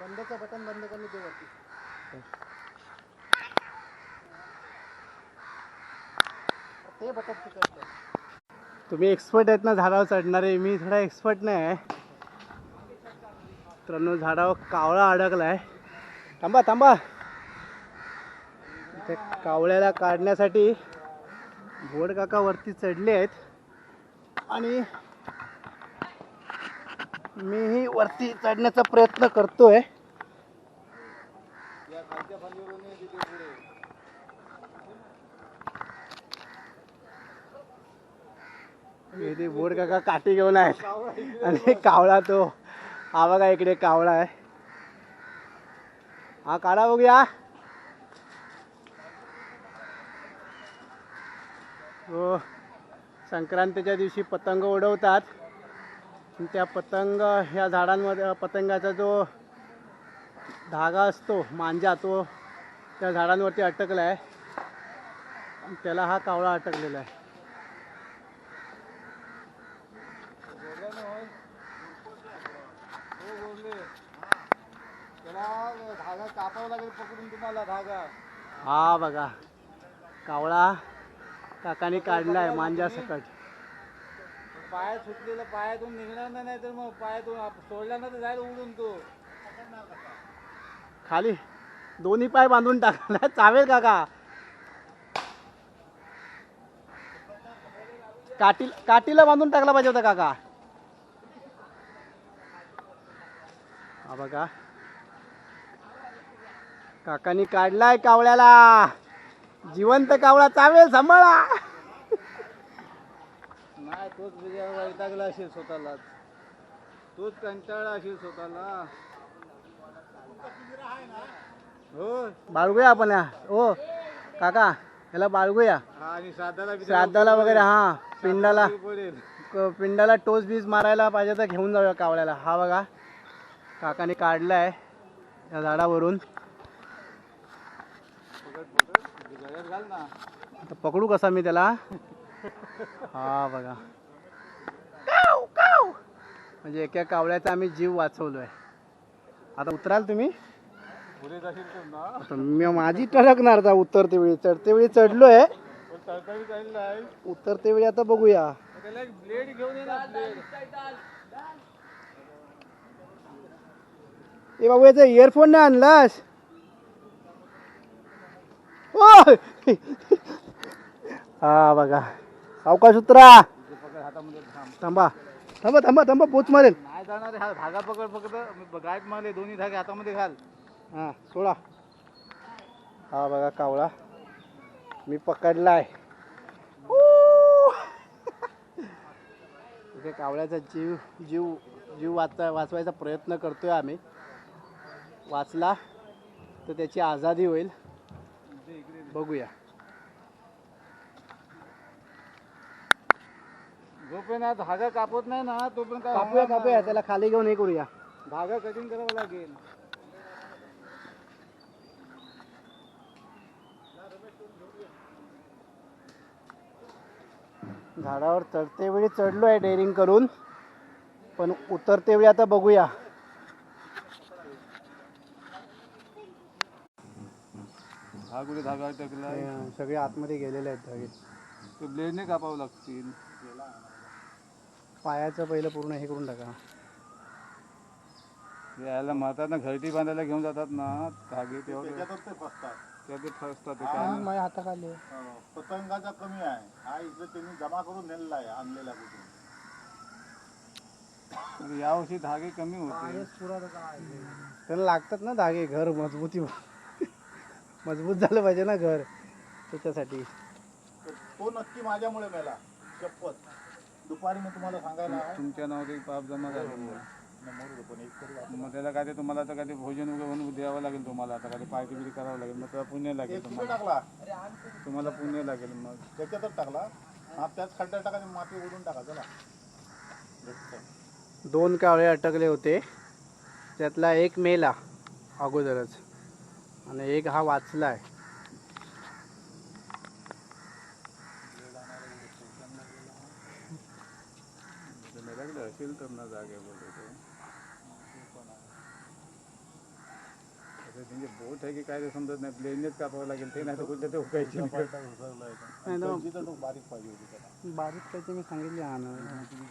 बंदचं बटन बंद करणे ते वरती. ते बटन तिकडचं तुम्ही एक्सपर्ट आहेत ना झाडावर चढणारे. मी थोडा एक्सपर्ट नाही आहे. तर झाडावर कावळा अडकलाय. थांबा थांबा. कावळ्याला काढण्यासाठी भोड काका वरती चढले आहेत. आणि मीही वरती चढण्याचा प्रयत्न करतोय. इथे बोर्ड काका काठी घेऊन आहेत. आणि कावळा तो हा बघा इकडे कावळा आहे. हा काढा बघूया हो संक्रांतीच्या दिवशी पतंग उडवतात. त्या पतंग ह्या झाडांमध्ये पतंगाचा जो धागा असतो मांजा तो त्या झाडांवरती अटकला आहे त्याला हा कावळा अटकलेला आहे. धागा कापावा लागेल पकडून तुम्हाला धागा हा बघा कावळा काकाने काढलाय मांजा सकट. पाय सुटलेला पायातून निघणार नाही नाहीतर मग पायातून सोडला ना तर जाईल उडून तो. खाली. दोन्ही पाय बांधून टाकला चावेल काका. काठी काठीला बांधून टाकला पाहिजे होता काका. हा बघा. काकानी काढलाय कावळ्याला. जिवंत कावळा चावेल सांभाळा. नाही तोच विजय वैतागला असेल स्वतःलाच तोच कंटाळा असेल स्वतःला. हो. बाळगूया आपण या. हो काका याला बाळगूया. हा, आणि श्राद्धाला श्राद्धाला वगैरे हा पिंडाला. पडेल. क- पिंडाला टोच बीज मारायला पाहिजे तर घेऊन जाऊया कावळ्याला. हा बघा काकाने काढलाय या झाडावरून गळ्यात घाल ना आता पकडू कसा मी त्याला? हा बघा. काव, काव. म्हणजे एका कावळ्याचा आम्ही जीव वाचवलोय. आता उतराल तुम्ही? आता मी माझी टरकणार आता उतरते वेळी. चढते वेळी चढलोय. उतरते वेळी आता बघूया. त्याला एक ब्लेड घेऊन ये ना ब्लेड ए बाबू याचा इयरफोन नाही आणलास? हा बघा. सावकाश उतरा. पकड थांब. थांबा थांबा थांबा पोच मारेल. नाही जाणार हा. धागा पकड फक्त. गायत मारले दोन्ही धागे हातामध्ये घाल. हा सोडा. हा बघा कावळा. मी पकडलाय! इथे कावळ्याचा जीव जीव जीव वाचता वाचवायचा प्रयत्न करतोय आम्ही. वाचला तर त्याची आझादी होईल. बघूया. जोपर्यंत हा धागा कापत नाही ना तोपर्यंत काय कापूया होणार कापूया नाही. त्याला खाली घेऊन हे करूया. धागा कटिंग करावा लागेल. झाडावर चढते वेळी चढलो आहे डेअरिंग करून पण उतरते वेळी आता बघूया. हा कुठे धागा टाकला हे सगळे आतमध्ये गेलेले आहेत धागे. ते ब्लेडने कापावं लागतील. पायाचं पहिलं पूर्ण हे करून टाका. यायला मारतात ना घरटी बांधायला घेऊन जातात ना धागे त्याच्यातच ते फसतात. त्या ते फसतात ते हा. काय? माझ्या हाताखाली. हो, पतंगाचा कमी आहे. हा इथं त्यांनी जमा करून नेलेला आहे आणलेला कुठून? आणि यावर्षी धागे कमी होते. त्यांना लागतात ना धागे घर मजबूती मजबूत झालं पाहिजे ना घर त्याच्यासाठी. तो नक्की माझ्यामुळे मेला. शपथ. दुपारी मी तुम्हाला सांगायला आहे. तुमच्या पाप जमा झाले. मरू दे, पण एक तरी वाचलं. मग त्याला काय ते तुम्हाला आता काय ते भोजन वगैरे म्हणून द्यावं लागेल तुम्हाला. आता काय ते पार्टी बिटी करावं लागेल. मग त्याला पुण्य लागेल तुम्हाला. टाकला. तुम्हाला पुण्य लागेल मग. त्याच्यातच टाकला. हा त्याच खड्ड्यात टाका आणि माती ओढून टाका. चला. दोन कावळे अटकले होते. त्यातला एक मेला अगोदरच. आणि एक हा वाचला आहे. असेल तर ना जागे बोलतो बोट आहे की काय ते समजत नाही प्लेननेच कापावं लागेल ते नाही तर कुठे ते उकायचे बारीक पाहिजे होती त्याला बारीक पाहिजे मी सांगितली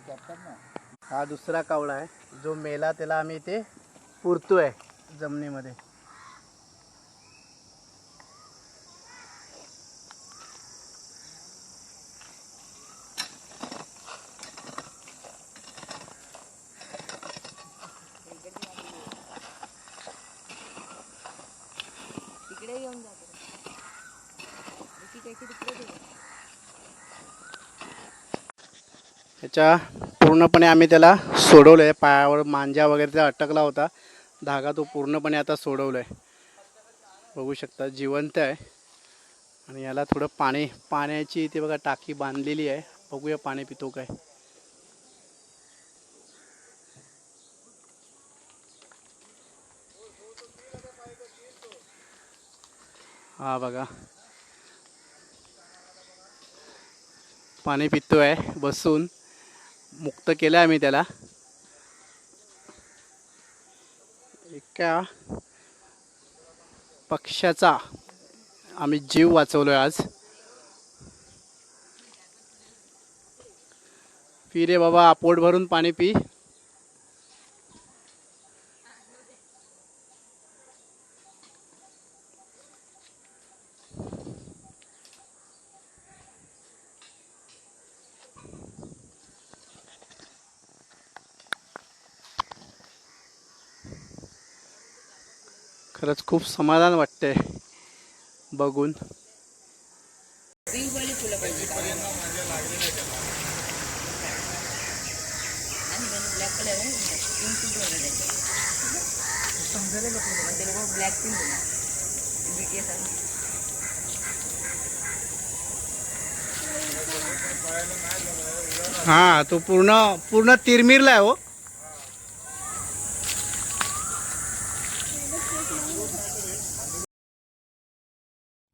कापतात ना. हा दुसरा कावळा आहे जो मेला त्याला आम्ही इथे पुरतोय जमिनीमध्ये. त्याच्या पूर्णपणे आम्ही त्याला सोडवलं आहे पायावर मांजा वगैरे त्या अटकला होता. धागा तो पूर्णपणे आता सोडवला आहे बघू शकता जिवंत आहे. आणि याला थोडं पाणी पाण्याची इथे बघा टाकी बांधलेली आहे. बघूया पाणी पितो काय. हा बघा. पाणी पितो आहे बसून. मुक्त केलं आहे आम्ही त्याला. एका पक्ष्याचा आम्ही जीव वाचवलोय आज. पी रे बाबा पोट भरून पाणी पी. खरंच खूप समाधान वाटतंय बघून. हां तो पूर्ण पूर्ण तिरमिरला आहे हो.